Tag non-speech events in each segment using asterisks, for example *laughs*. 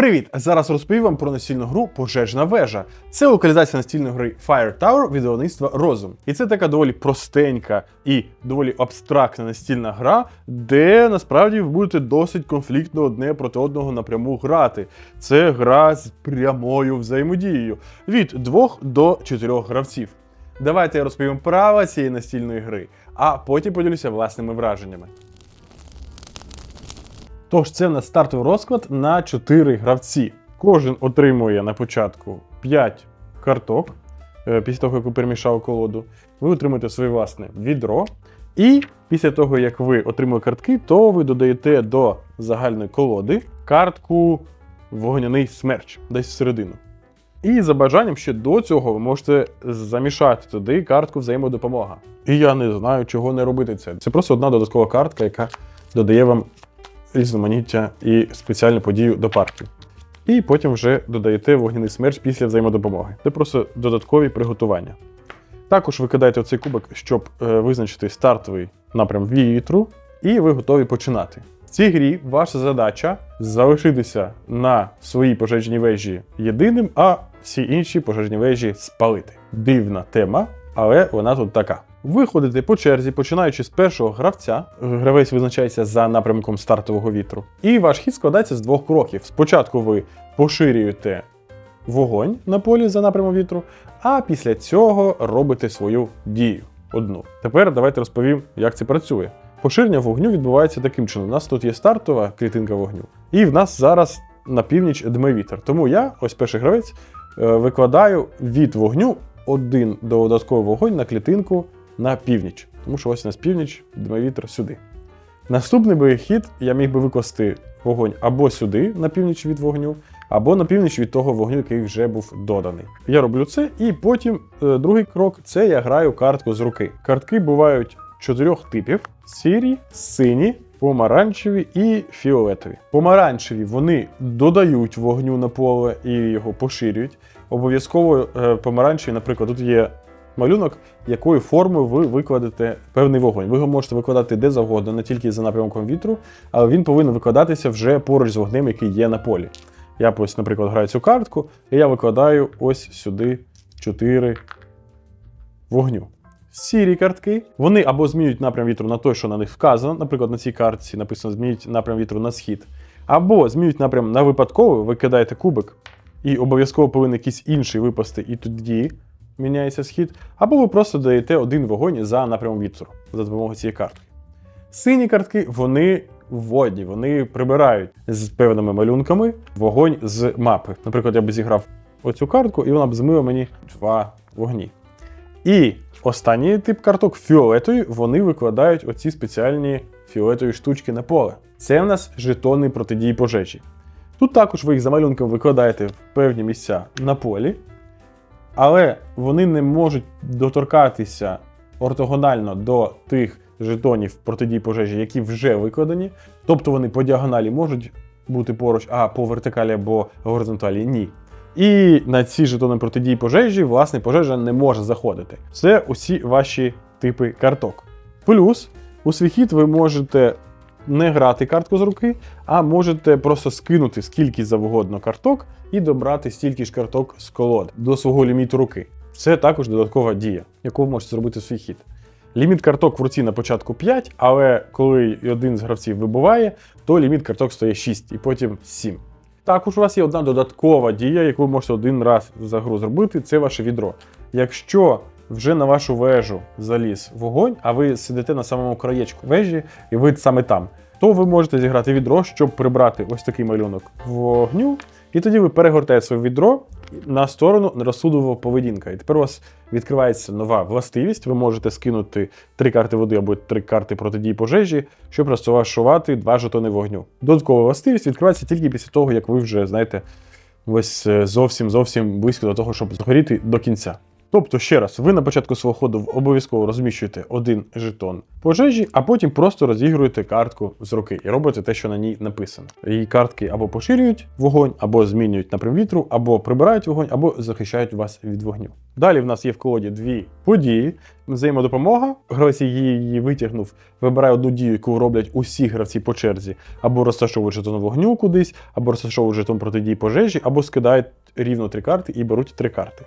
Привіт! Зараз розповім вам про настільну гру Пожежна вежа. Це локалізація настільної гри Fire Tower від видавництва Розум. І це така доволі простенька і доволі абстрактна настільна гра, де насправді ви будете досить конфліктно одне проти одного напряму грати. Це гра з прямою взаємодією від 2 до 4 гравців. Давайте я розповім правила цієї настільної гри, а потім поділюся власними враженнями. Тож це в нас стартовий розклад на 4 гравці. Кожен отримує на початку 5 карток е, після того, як ви перемішали колоду. Ви отримуєте своє власне відро. І після того, як ви отримали картки, то ви додаєте до загальної колоди картку вогняний смерч десь всередину. І за бажанням ще до цього ви можете замішати туди картку взаємодопомога. І я не знаю, чого не робити це. Це просто одна додаткова картка, яка додає вам різноманіття і спеціальну подію до парків. І потім вже додаєте вогняний смерч після взаємодопомоги. Це просто додаткові приготування. Також ви кидаєте оцей кубик, щоб е, визначити стартовий напрям вітру, і ви готові починати. В цій грі ваша задача залишитися на своїй пожежній вежі єдиним, а всі інші пожежні вежі спалити. Дивна тема, але вона тут така. Ви ходите по черзі, починаючи з першого гравця. Гравець визначається за напрямком стартового вітру. І ваш хід складається з двох кроків. Спочатку ви поширюєте вогонь на полі за напрямом вітру, а після цього робите свою дію. Одну. Тепер давайте розповім, як це працює. Поширення вогню відбувається таким чином. У нас тут є стартова клітинка вогню, і в нас зараз на північ дме вітер. Тому я, ось перший гравець, е, викладаю від вогню один додатковий вогонь на клітинку на північ. Тому що ось у нас північ, дме вітер сюди. Наступний би хід я міг би викласти вогонь або сюди, на північ від вогню, або на північ від того вогню, який вже був доданий. Я роблю це, і потім е, другий крок це я граю картку з руки. Картки бувають чотирьох типів: сірі, сині, помаранчеві і фіолетові. Помаранчеві вони додають вогню на поле і його поширюють. Обов'язково е, помаранчеві, наприклад, тут є малюнок, якою формою ви викладете певний вогонь. Ви його можете викладати де завгодно, не тільки за напрямком вітру, але він повинен викладатися вже поруч з вогнем, який є на полі. Я ось, наприклад, граю цю картку, і я викладаю ось сюди 4 вогню. Сірі картки. Вони або змінюють напрям вітру на той, що на них вказано. Наприклад, на цій картці написано змінюють напрям вітру на схід. Або змінюють напрям на випадковий, ви кидаєте кубик, і обов'язково повинен якийсь інший випасти, і тоді міняється схід. Або ви просто даєте один вогонь за напрямом вітру за допомогою цієї картки. Сині картки вони водні, вони прибирають з певними малюнками вогонь з мапи. Наприклад, я б зіграв оцю картку, і вона б змила мені два вогні. І останній тип карток фіолетові, вони викладають оці спеціальні фіолетові штучки на поле. Це в нас жетони протидії пожежі. Тут також ви їх за малюнком викладаєте в певні місця на полі, але вони не можуть доторкатися ортогонально до тих жетонів протидії пожежі, які вже викладені. Тобто вони по діагоналі можуть бути поруч, а по вертикалі або горизонталі ні. І на ці жетони протидії пожежі, власне, пожежа не може заходити. Це усі ваші типи карток. Плюс у свій хід ви можете не грати картку з руки, а можете просто скинути скільки завгодно карток і добрати стільки ж карток з колод до свого ліміту руки. Це також додаткова дія, яку ви можете зробити в свій хід. Ліміт карток в руці на початку 5, але коли один з гравців вибуває, то ліміт карток стає 6 і потім 7. Також у вас є одна додаткова дія, яку ви можете один раз за гру зробити, це ваше відро. Якщо вже на вашу вежу заліз вогонь, а ви сидите на самому краєчку вежі, і ви саме там, то ви можете зіграти відро, щоб прибрати ось такий малюнок вогню, і тоді ви перегортаєте своє відро на сторону нерозсудового поведінка. І тепер у вас відкривається нова властивість. Ви можете скинути три карти води або три карти протидії пожежі, щоб розташувати два жетони вогню. Додаткова властивість відкривається тільки після того, як ви вже знаєте, ось е, зовсім зовсім близько до того, щоб згоріти до кінця. Тобто, ще раз, ви на початку свого ходу обов'язково розміщуєте один жетон пожежі, а потім просто розігруєте картку з руки і робите те, що на ній написано. Її картки або поширюють вогонь, або змінюють напрям вітру, або прибирають вогонь, або захищають вас від вогню. Далі в нас є в колоді дві події: взаємодопомога. Гравець її, витягнув, вибирає одну дію, яку роблять усі гравці по черзі, або розташовують жетон вогню кудись, або розташовують жетон протидії пожежі, або скидають рівно три карти і беруть три карти.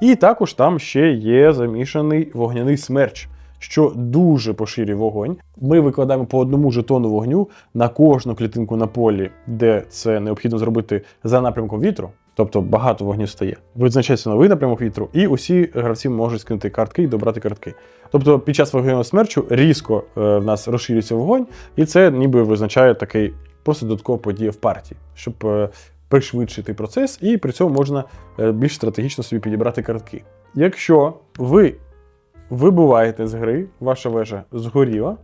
І також там ще є замішаний вогняний смерч, що дуже поширює вогонь. Ми викладаємо по одному жетону вогню на кожну клітинку на полі, де це необхідно зробити за напрямком вітру. Тобто багато вогню стає. Визначається новий напрямок вітру, і усі гравці можуть скинути картки і добрати картки. Тобто під час вогневого смерчу різко е, в нас розширюється вогонь, і це ніби визначає такий просто додаткова подія в партії, щоб е, пришвидшити процес, і при цьому можна е, більш стратегічно собі підібрати картки. Якщо ви вибуваєте з гри, ваша вежа згоріла,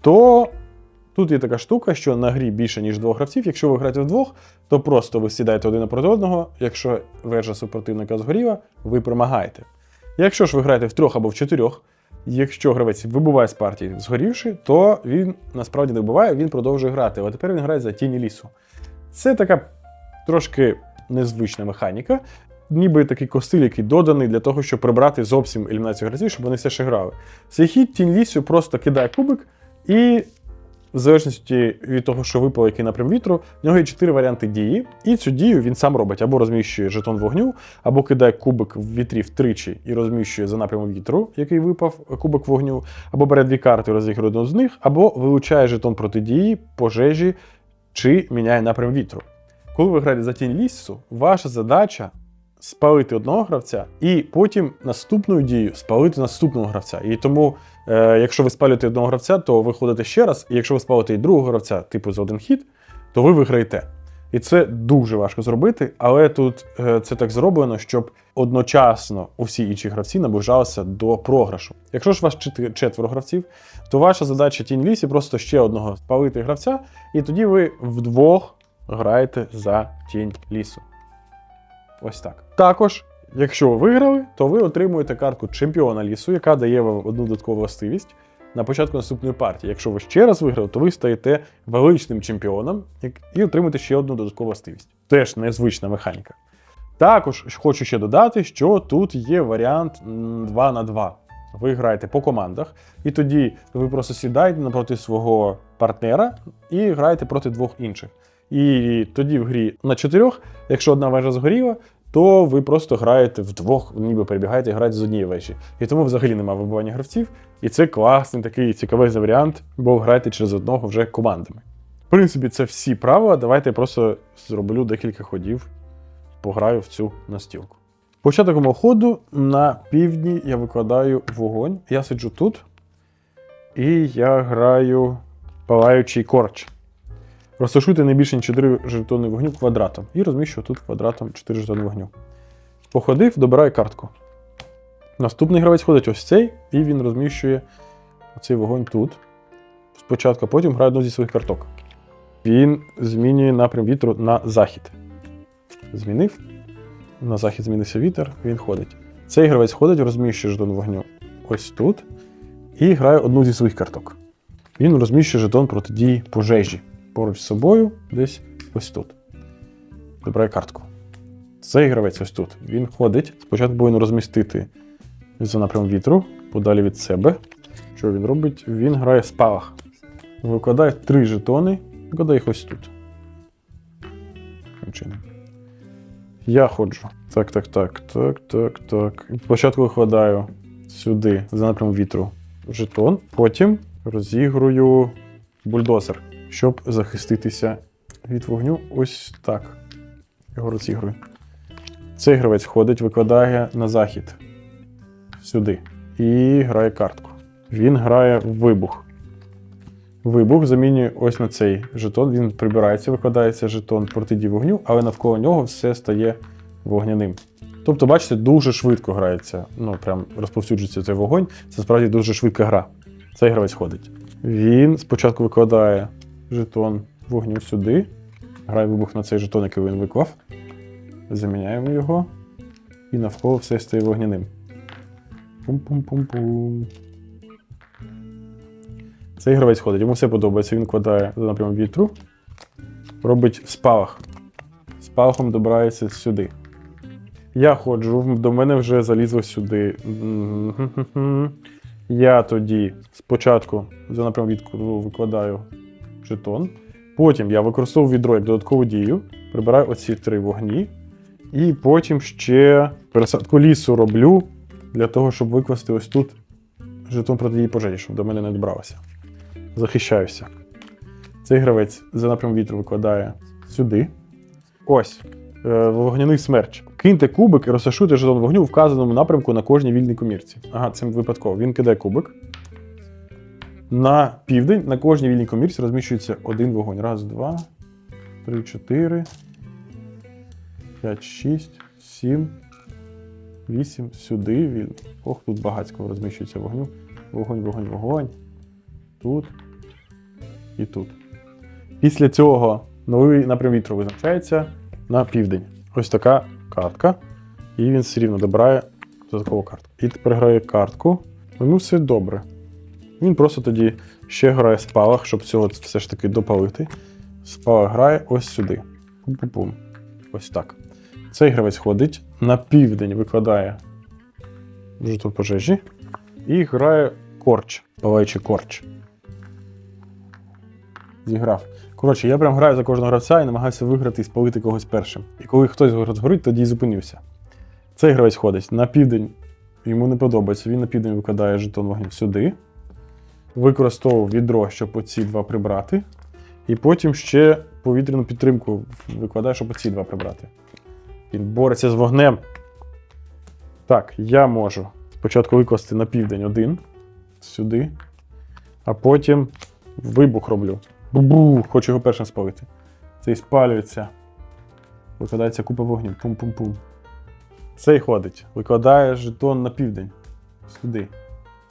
то тут є така штука, що на грі більше, ніж двох гравців. Якщо ви граєте вдвох, то просто ви сідаєте один напроти одного. Якщо вежа супротивника згоріла, ви перемагаєте. Якщо ж ви граєте в трьох або в чотирьох, якщо гравець вибуває з партії згорівши, то він насправді не вбиває, він продовжує грати. А тепер він грає за тіні лісу. Це така трошки незвична механіка, ніби такий костиль, який доданий для того, щоб прибрати зовсім елімінацію гравців, щоб вони все ще грали. Цей хід тінь лісу просто кидає кубик, і в залежності від того, що випало який напрям вітру, в нього є чотири варіанти дії, і цю дію він сам робить або розміщує жетон вогню, або кидає кубик в вітрі втричі і розміщує за напрямом вітру, який випав кубик вогню, або бере дві карти, і одну з них, або вилучає жетон протидії, пожежі чи міняє напрям вітру. Коли ви граєте за тінь лісу, ваша задача спалити одного гравця і потім наступною дією спалити наступного гравця. І тому, е, якщо ви спалюєте одного гравця, то ви ходите ще раз, і якщо ви спалите і другого гравця, типу за один хід, то ви виграєте. І це дуже важко зробити, але тут е, це так зроблено, щоб одночасно усі інші гравці наближалися до програшу. Якщо ж у вас чет- четверо гравців, то ваша задача тінь лісі просто ще одного спалити гравця, і тоді ви вдвох граєте за тінь лісу. Ось так. Також, якщо ви виграли, то ви отримуєте картку чемпіона лісу, яка дає вам одну додаткову властивість на початку наступної партії. Якщо ви ще раз виграли, то ви стаєте величним чемпіоном і отримуєте ще одну додаткову властивість. Теж незвична механіка. Також хочу ще додати, що тут є варіант 2 на 2. Ви граєте по командах, і тоді ви просто сідаєте напроти свого партнера і граєте проти двох інших. І тоді в грі на чотирьох, якщо одна вежа згоріла, то ви просто граєте вдвох, ніби перебігаєте і з однієї вежі. І тому взагалі немає вибивання гравців. І це класний такий цікавий варіант, бо граєте через одного вже командами. В принципі, це всі правила. Давайте я просто зроблю декілька ходів, пограю в цю настілку. Початок мого ходу на півдні я викладаю вогонь. Я сиджу тут, і я граю палаючий корч. Розташуйте не більше ніж 4 жетони вогню квадратом. І розміщую тут квадратом 4 жетони вогню. Походив, добираю картку. Наступний гравець ходить ось цей, і він розміщує цей вогонь тут. Спочатку, потім грає одну зі своїх карток. Він змінює напрям вітру на захід. Змінив. На захід змінився вітер, він ходить. Цей гравець ходить, розміщує жетон вогню ось тут. І грає одну зі своїх карток. Він розміщує жетон протидії пожежі поруч з собою, десь ось тут. Добирає картку. Цей гравець ось тут. Він ходить. Спочатку повинен розмістити за напрямом вітру, подалі від себе. Що він робить? Він грає спалах. Викладає три жетони, викладає їх ось тут. Я ходжу. Так, так, так, так, так, так. Спочатку викладаю сюди, за напрямом вітру, жетон, потім розігрую бульдозер, щоб захиститися від вогню. Ось так. Його розігрую. Цей гравець ходить, викладає на захід сюди і грає картку. Він грає в вибух. Вибух замінює ось на цей жетон. Він прибирається, викладається жетон протидії вогню, але навколо нього все стає вогняним. Тобто, бачите, дуже швидко грається, ну прям розповсюджується цей вогонь. Це справді дуже швидка гра. Цей гравець ходить. Він спочатку викладає жетон вогню сюди, грає вибух на цей жетон, який він виклав. Заміняємо його, і навколо все стає вогняним. Пум-пум-пум-пум. Цей гравець ходить, йому все подобається. Він кладає за напрямок вітру, робить спалах. Спалахом добирається сюди. Я ходжу, до мене вже залізло сюди. Я тоді спочатку за напрямок вітру викладаю жетон. Потім я використовую відро як додаткову дію, прибираю оці три вогні. І потім ще пересадку лісу роблю для того, щоб викласти ось тут жетон протидії пожежі, щоб до мене не добралося. Захищаюся. Цей гравець за напрямок вітру викладає сюди. Ось. е, Вогняний смерч. Киньте кубик і розташуйте жетон вогню в вказаному напрямку на кожній вільній комірці. Ага, це випадково. Він кидає кубик. На південь на кожній вільній комірці розміщується один вогонь. Раз, два, три, чотири, п'ять, шість, сім, вісім. Сюди. Він... Ох, тут багатько розміщується вогню. Вогонь, вогонь, вогонь. Тут і тут. Після цього новий напрям вітру визначається на південь. Ось така картка. І він все рівно добирає додаткову картку. І тепер грає картку. Йому все добре. Він просто тоді ще грає спалах, щоб цього все ж таки допалити. Спалах грає ось сюди. Пум-пум-пум. Ось так. Цей гравець ходить на південь, викладає жетон пожежі і грає корч, палаючий корч. Зіграв. Коротше, я прям граю за кожного гравця і намагаюся виграти і спалити когось першим. І коли хтось розгорить, тоді і зупинився. Цей гравець ходить на південь, йому не подобається. Він на південь викладає жетон вогню сюди. Використовував відро, щоб оці два прибрати. І потім ще повітряну підтримку викладає, щоб оці два прибрати. Він бореться з вогнем. Так, я можу спочатку викласти на південь один сюди, а потім вибух роблю. Бу-бу, хочу його першим спалити. Цей спалюється. Викладається купа вогнів. Пум-пум-пум. Цей ходить. Викладає жетон на південь. Сюди.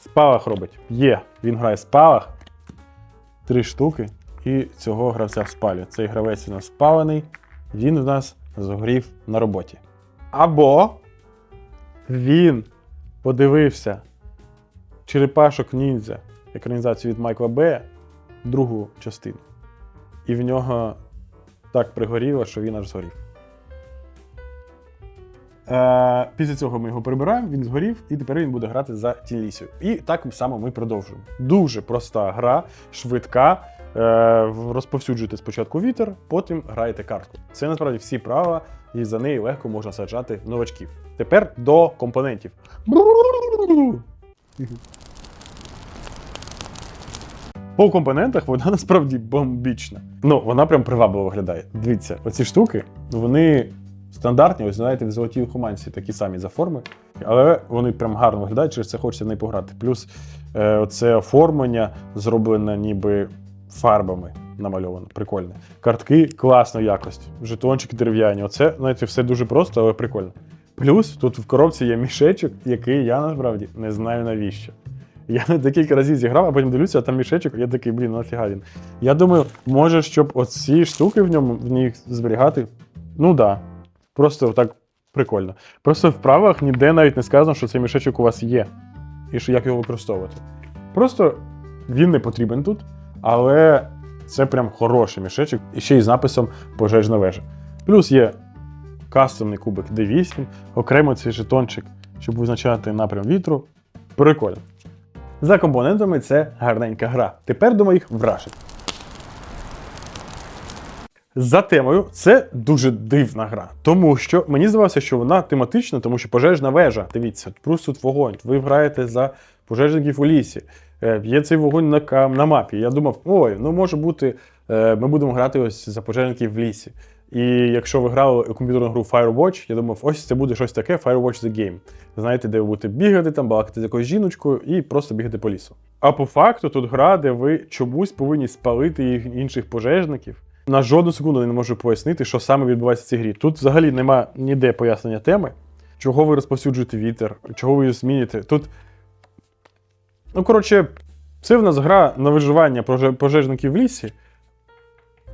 Спалах робить. Є. Він грає спалах. Три штуки. І цього гравця спалює. Цей гравець у нас спалений. Він у нас згорів на роботі. Або він подивився Черепашок ніндзя, екранізацію від Майкла Бея, другу частину. І в нього так пригоріло, що він аж згорів. Е, після цього ми його прибираємо, він згорів, і тепер він буде грати за Тілісію. І так само ми продовжуємо. Дуже проста гра, швидка. Е, розповсюджуєте спочатку вітер, потім граєте картку. Це насправді всі права, і за неї легко можна саджати новачків. Тепер до компонентів. По компонентах вона насправді бомбічна. Ну, вона прям привабливо виглядає. Дивіться, оці штуки, вони стандартні, ось знаєте, в золотій хуманці такі самі за форми, але вони прям гарно виглядають, через це хочеться в неї пограти. Плюс е, оце оформлення зроблене ніби фарбами намальовано. Прикольне. Картки класної якості, жетончики дерев'яні. Оце, знаєте, все дуже просто, але прикольно. Плюс тут в коробці є мішечок, який я насправді не знаю навіщо. Я декілька разів зіграв, а потім дивлюся, а там мішечок, я такий, блін, нафіга він. Я думаю, може, щоб оці штуки в ньому в них зберігати. Ну да. Просто так прикольно. Просто в правилах ніде навіть не сказано, що цей мішечок у вас є. І що як його використовувати. Просто він не потрібен тут, але це прям хороший мішечок, і ще й з написом пожежна вежа. Плюс є кастомний кубик D8, окремо цей жетончик, щоб визначати напрям вітру. Прикольно. За компонентами це гарненька гра. Тепер до моїх вражень. За темою, це дуже дивна гра, тому що мені здавалося, що вона тематична, тому що пожежна вежа. Дивіться, просто тут вогонь. Ви граєте за пожежників у лісі. Е, Є цей вогонь на, на мапі. Я думав, ой, ну може бути, е, ми будемо грати ось за пожежників в лісі. І якщо ви грали комп'ютерну гру Firewatch, я думав, ось це буде щось таке Firewatch The Game. Знаєте, де ви будете бігати, там балакати з якоюсь жіночкою і просто бігати по лісу. А по факту тут гра, де ви чомусь повинні спалити інших пожежників. На жодну секунду не можу пояснити, що саме відбувається в цій грі. Тут взагалі нема ніде пояснення теми, чого ви розповсюджуєте вітер, чого ви зміните. Тут. Ну, коротше, це в нас гра на виживання пожежників в лісі.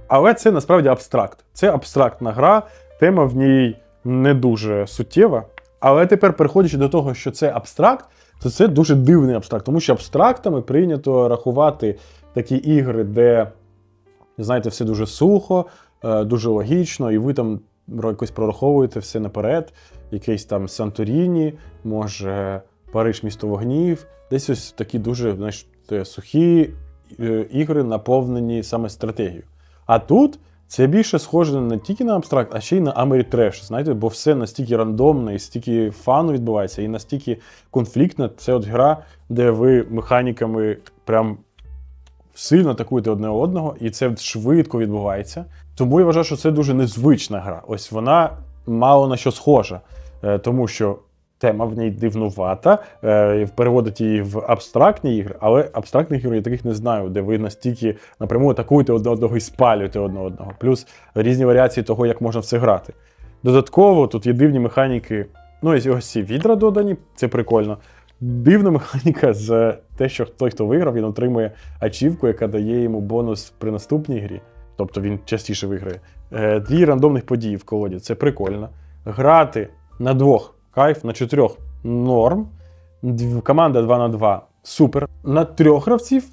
Але це насправді абстракт. Це абстрактна гра, тема в ній не дуже суттєва. Але тепер, переходячи до того, що це абстракт, то це дуже дивний абстракт, тому що абстрактами прийнято рахувати такі ігри, де, знаєте, все дуже сухо, е, дуже логічно, і ви там якось прораховуєте все наперед. Якийсь там Санторіні, може Париж місто вогнів. Десь ось такі дуже знаєш, сухі е, ігри, наповнені саме стратегією. А тут це більше схоже не тільки на абстракт, а ще й на Америтреш. Знаєте, бо все настільки рандомне, і стільки фану відбувається, і настільки конфліктне. Це от гра, де ви механіками прям сильно атакуєте одне одного, і це швидко відбувається. Тому я вважаю, що це дуже незвична гра. Ось вона мало на що схожа, Е, тому що тема в ній дивнувата, е, переводить її в абстрактні ігри, але абстрактних ігор я таких не знаю, де ви настільки напряму атакуєте одне одного і спалюєте одне одного. Плюс різні варіації того, як можна все грати. Додатково тут є дивні механіки. Ну, і ось ці відра додані, це прикольно. Дивна механіка *laughs* з те, що той, хто виграв, він отримує ачівку, яка дає йому бонус при наступній грі. Тобто він частіше виграє. Е, Дві рандомних події в колоді це прикольно. Грати на двох кайф, на чотирьох норм. Команда 2 на 2 супер. На трьох гравців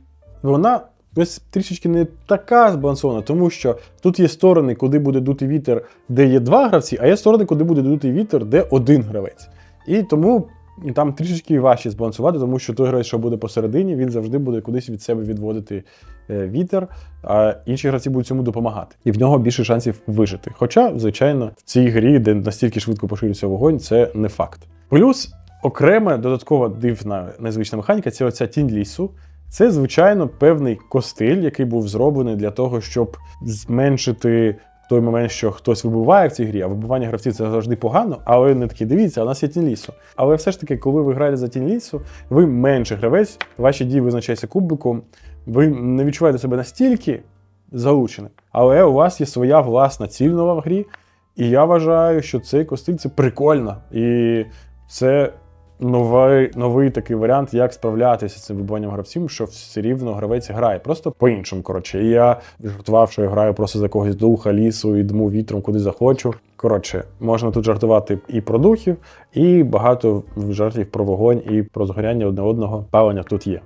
вона ось трішечки не така збалансована, тому що тут є сторони, куди буде дути вітер, де є два гравці, а є сторони, куди буде дути вітер, де один гравець. І тому там трішечки важче збалансувати, тому що той гравець, що буде посередині, він завжди буде кудись від себе відводити е, вітер, а інші гравці будуть цьому допомагати. І в нього більше шансів вижити. Хоча, звичайно, в цій грі, де настільки швидко поширюється вогонь, це не факт. Плюс окрема додаткова дивна незвична механіка це оця тінь лісу. Це, звичайно, певний костиль, який був зроблений для того, щоб зменшити той момент, що хтось вибиває в цій грі, а вибивання гравців це завжди погано, але не такі дивіться, у нас є тінь лісу. Але все ж таки, коли ви граєте за тінь лісу, ви менше гравець, ваші дії визначаються кубиком, ви не відчуваєте себе настільки залученим, але у вас є своя власна ціль нова в грі. І я вважаю, що цей костиль це прикольно. І це новий, новий такий варіант, як справлятися з цим вибиванням гравців, що все рівно гравець грає. Просто по-іншому. Коротше, І я жартував, що я граю просто за когось духа, лісу і дму вітром, куди захочу. Коротше, можна тут жартувати і про духів, і багато жартів про вогонь, і про згоряння одне одного. Палення тут є.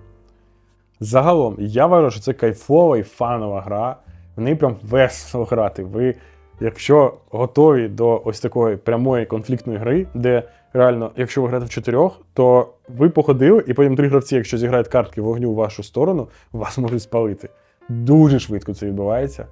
Загалом, я вважаю, що це кайфова і фанова гра. В неї прям весело грати. Ви, якщо готові до ось такої прямої конфліктної гри, де реально, якщо ви граєте в чотирьох, то ви походили, і потім три гравці, якщо зіграють картки вогню в вашу сторону, вас можуть спалити. Дуже швидко це відбувається.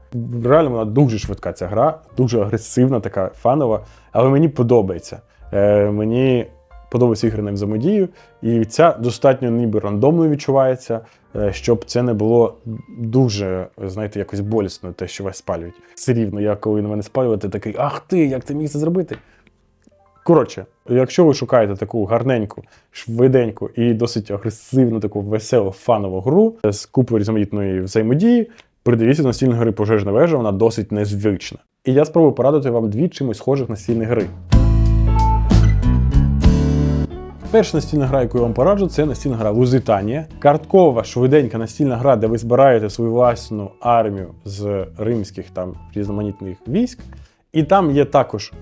Реально, вона дуже швидка ця гра, дуже агресивна, така фанова, але мені подобається. Е, мені подобаються ігри на взаємодію, і ця достатньо ніби рандомно відчувається, е, щоб це не було дуже, знаєте, якось болісно, те, що вас спалюють. Все рівно, я коли на мене спалювати, такий, ах ти, як ти міг це зробити? Коротше, якщо ви шукаєте таку гарненьку, швиденьку і досить агресивну, таку веселу фанову гру з купою різноманітної взаємодії, придивіться до настільної гри пожежна вежа, вона досить незвична. І я спробую порадити вам дві чимось схожих настільні гри. Перша настільна гра, яку я вам пораджу, це настільна гра Лузитанія. Карткова, швиденька настільна гра, де ви збираєте свою власну армію з римських там різноманітних військ. І там є також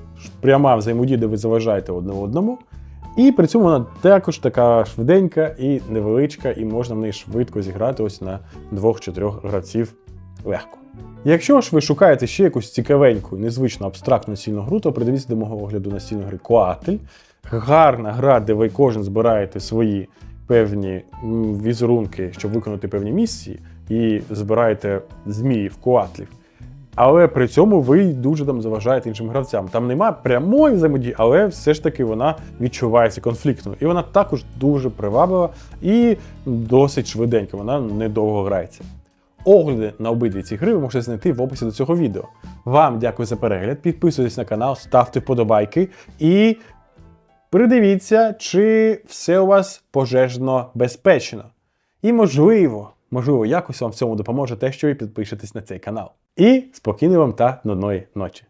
пряма взаємодія, де ви заважаєте одне одному. І при цьому вона також така швиденька і невеличка, і можна в неї швидко зіграти ось на двох-чотирьох гравців легко. Якщо ж ви шукаєте ще якусь цікавеньку, і незвичну абстрактну настільну гру, то придивіться до мого огляду настільної гри Коатель. Гарна гра, де ви кожен збираєте свої певні візерунки, щоб виконати певні місії, і збираєте зміїв, коатлів. Але при цьому ви дуже там заважаєте іншим гравцям. Там немає прямої взаємодії, але все ж таки вона відчувається конфліктною. І вона також дуже приваблива і досить швиденька, вона недовго грається. Огляди на обидві ці гри ви можете знайти в описі до цього відео. Вам дякую за перегляд, підписуйтесь на канал, ставте вподобайки і придивіться, чи все у вас пожежно безпечно. І можливо, можливо, якось вам в цьому допоможе те, що ви підпишетесь на цей канал. І спокійної вам та нудної ночі.